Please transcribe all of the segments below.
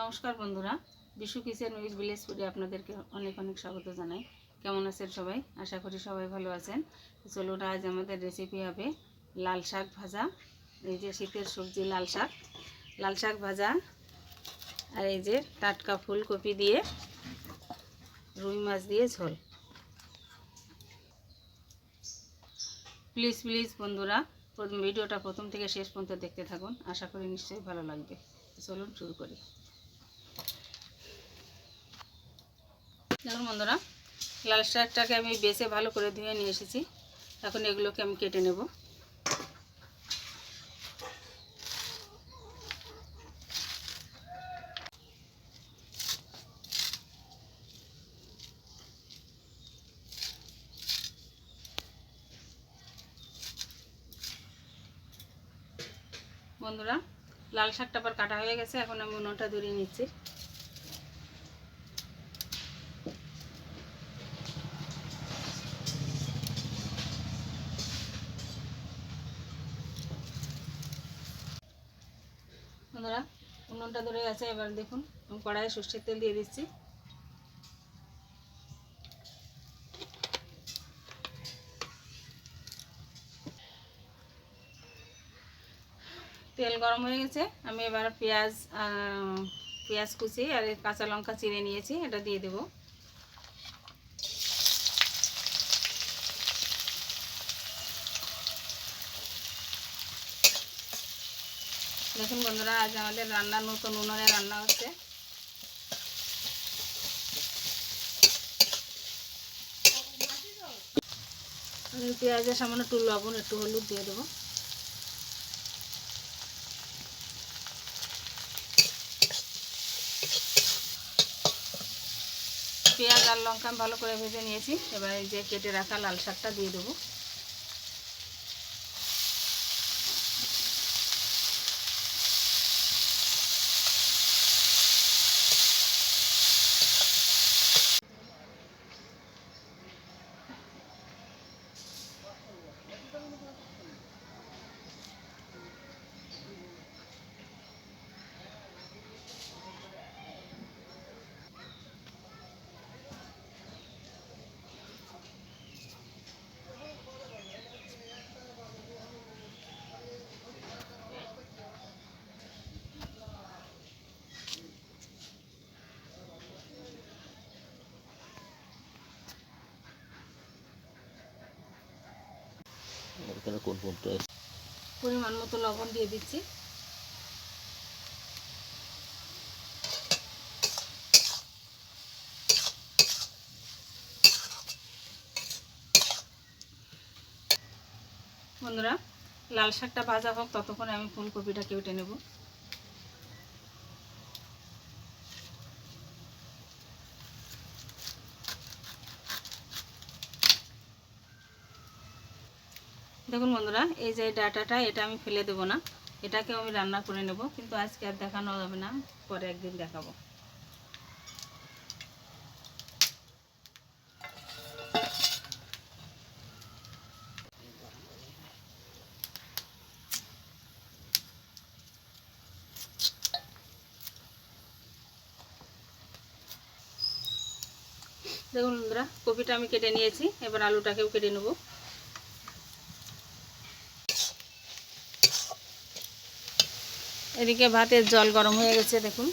নমস্কার বন্ধুরা। Bishu kitchen with village ফুডে আপনাদেরকে অনেক অনেক স্বাগত জানাই। কেমন আছেন সবাই? আশা করি সবাই ভালো আছেন। চলুন, আজ আমাদের রেসিপি হবে লাল শাক ভাজা। এই যে শীতের সবজি লাল শাক। লাল শাক ভাজা আর এই যে টাটকা ফুলকপি দিয়ে রুই মাছ দিয়ে ঝোল। প্লিজ প্লিজ বন্ধুরা ভিডিওটা প্রথম থেকে শেষ পর্যন্ত দেখতে থাকুন। আশা করি নিশ্চয়ই ভালো লাগবে। চলুন, শুরু করি। দেখুন বন্ধুরা, লাল শাকটাকে আমি বেছে ভালো করে ধুয়ে নিয়ে এসেছি। এখন এগুলোকে আমি কেটে নেব। বন্ধুরা, লাল শাকটা আবার কাটা হয়ে গেছে, এখন আমি উনুনটা ধরিয়ে নিচ্ছি বন্ধুরা উনুনটা ধরে গেছে এবার দেখুন কড়াইয়ে সর্ষের তেল দিয়ে দিচ্ছি। তেল গরম হয়ে গেছে, আমি এবার পেঁয়াজ পেঁয়াজ কুচি আর কাঁচা লঙ্কা চিড়ে নিয়েছি, এটা দিয়ে দেবো। দেখুন বন্ধুরা, আজ আমাদের রান্না, নতুন উনুনে রান্না হচ্ছে। পেঁয়াজের সামান্য একটু লবণ, একটু হলুদ দিয়ে দেবো। পেঁয়াজ আর লঙ্কা ভালো করে ভেজে নিয়েছি। এবার এই যে কেটে রাখা লাল শাকটা দিয়ে দেবো। এখানে কোন কোনটা পরিমাণ মতো লবণ দিয়ে দিচ্ছি। বন্ধুরা, লাল শাকটা ভাজা হোক, ততক্ষণে আমি ফুলকপিটা কেটে নেব। দেখুন বন্ধুরা, এই যে ডাটাটা, এটা আমি ফেলে দেবো না। এটাকেও আমি রান্না করে নেব, কিন্তু আজকে আর দেখানো যাবে না, পরে একদিন দেখাবো। দেখুন বন্ধুরা, কপিটা আমি কেটে নিয়েছি, এবার আলুটাকেও কেটে নেব। এদিকে ভাতের জল গরম হয়ে গেছে, দেখুন।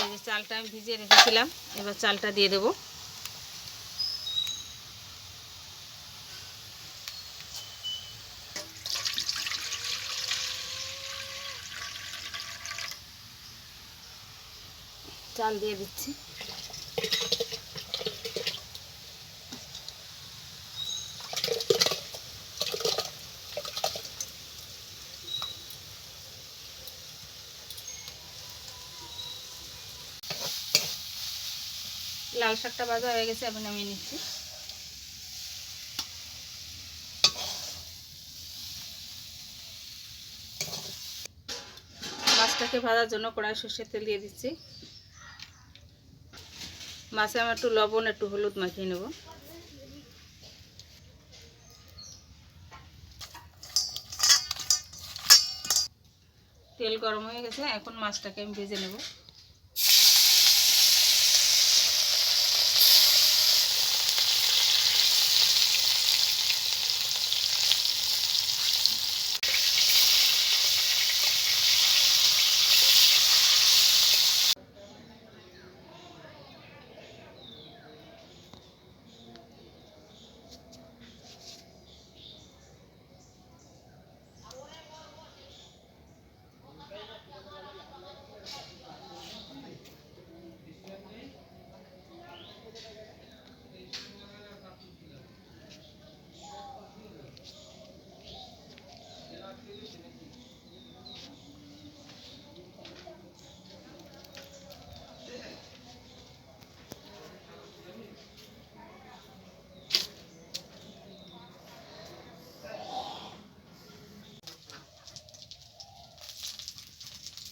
এই যে চালটা আমি ভিজিয়ে রেখেছিলাম, এবার চালটা দিয়ে দেব। চাল দিয়ে দিচ্ছি। লাল শাকটা ভাজা হয়ে গেছে এখন নামিয়ে নিচ্ছি। মাছটাকে ভাজার জন্য কড়াই সর্ষের তেল দিয়ে দিচ্ছি। মাছে আমার একটু লবণ, একটু হলুদ মাখিয়ে নেব। তেল গরম হয়ে গেছে, এখন মাছটাকে আমি ভেজে নেব।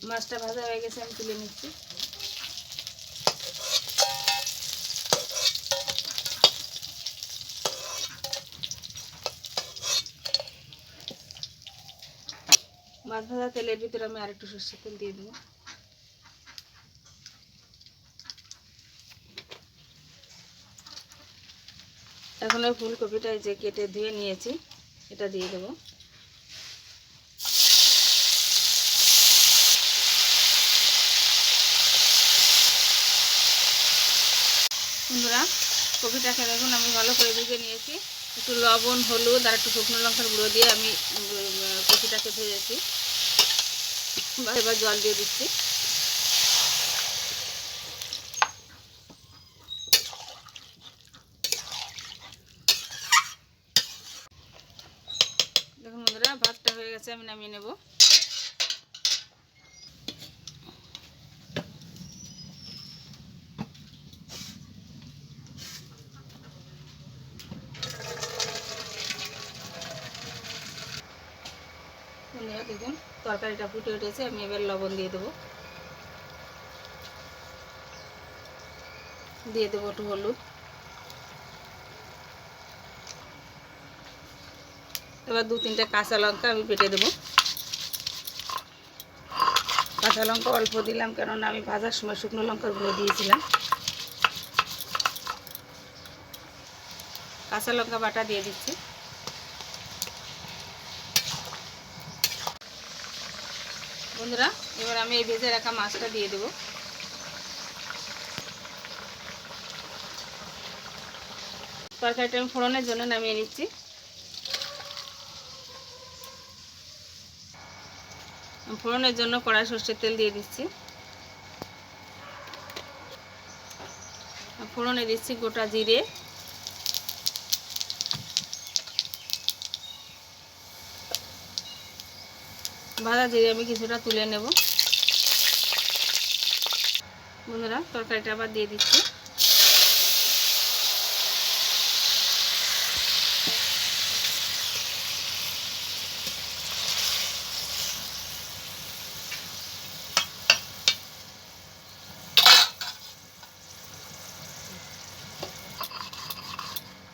মাছটা ভাজা হয়ে গেছে, আমি তুলে নিচ্ছি। মাছ ভাজা তেলের ভিতরে আমি আরেকটু সর্ষের তেল দিয়ে দেবো। এখন ওই ফুলকপিটা যে কেটে ধুয়ে নিয়েছি, এটা দিয়ে দেবো। বন্ধুরা কপিটাকে দেখুন, আমি ভালো করে ভেজে নিয়েছি। একটু লবণ, হলুদ আর একটু শুকনো লঙ্কার গুঁড়ো দিয়ে আমি কপিটাকে ভেজেছি। এবার জল দিয়ে দিচ্ছি। দেখুন বন্ধুরা, ভাতটা হয়ে গেছে, আমি নামিয়ে নেব বন্ধুরা দেখুন তরকারিটা ফুটে উঠেছে, আমি এবার লবণ দিয়ে দেবো। দিয়ে দেবো একটু হলুদ। এবার দু তিনটে কাঁচা লঙ্কা আমি পেটে দেবো। কাঁচা লঙ্কা অল্প দিলাম, কেননা আমি ভাজার সময় শুকনো লঙ্কার গুঁড়ো দিয়েছিলাম। কাঁচা লঙ্কা বাটা দিয়ে দিচ্ছি। বন্ধুরা, এবার আমি এই ভেজে রাখা মাছটা দিয়ে দেবো। তরকারিটা আমি ফোড়নের জন্য নামিয়ে নিচ্ছি। ফোড়নের জন্য কড়াই সর্ষের তেল দিয়ে দিচ্ছি। ফোড়নে দিচ্ছি গোটা জিরে। ভাজা জিরে আমি কিছুটা তুলে নেব। বন্ধুরা, তরকারিটা আবার দিয়ে দিচ্ছি।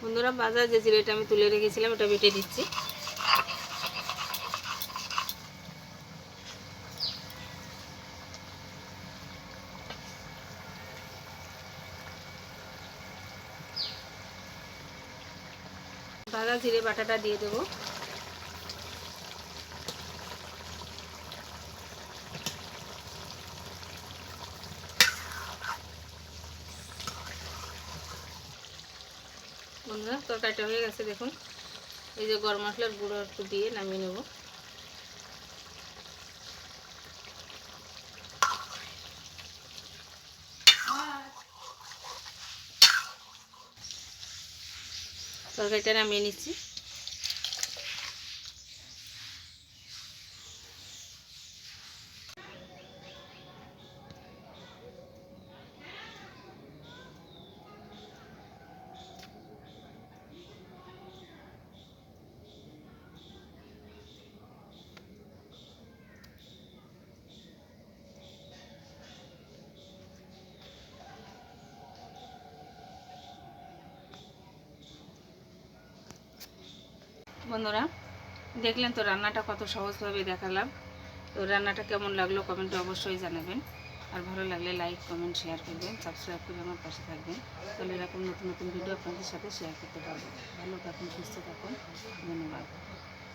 বন্ধুরা বাজার যে জিরেটা আমি তুলে রেখেছিলাম, ওটা বেটে দিচ্ছি ভাজা জিরে বাটাটা দিয়ে দেবো। বন্ধুরা, তরকারিটা হয়ে গেছে, দেখুন। এই যে গরম মশলার গুঁড়ো একটু দিয়ে নামিয়ে নেব। তরকারিটা নামিয়ে নিচ্ছি। বন্ধুরা, দেখলেন তো রান্নাটা কত সহজভাবে দেখালাম। তো রান্নাটা কেমন লাগল কমেন্টে অবশ্যই জানাবেন। আর ভালো লাগলে লাইক, কমেন্ট শেয়ার করবেন সাবস্ক্রাইব করে আমার পাশে থাকবেন। তাহলে এরকম নতুন নতুন ভিডিও আপনাদের সাথে শেয়ার করতে পারব। ভালো থাকুন, সুস্থ থাকুন। ধন্যবাদ।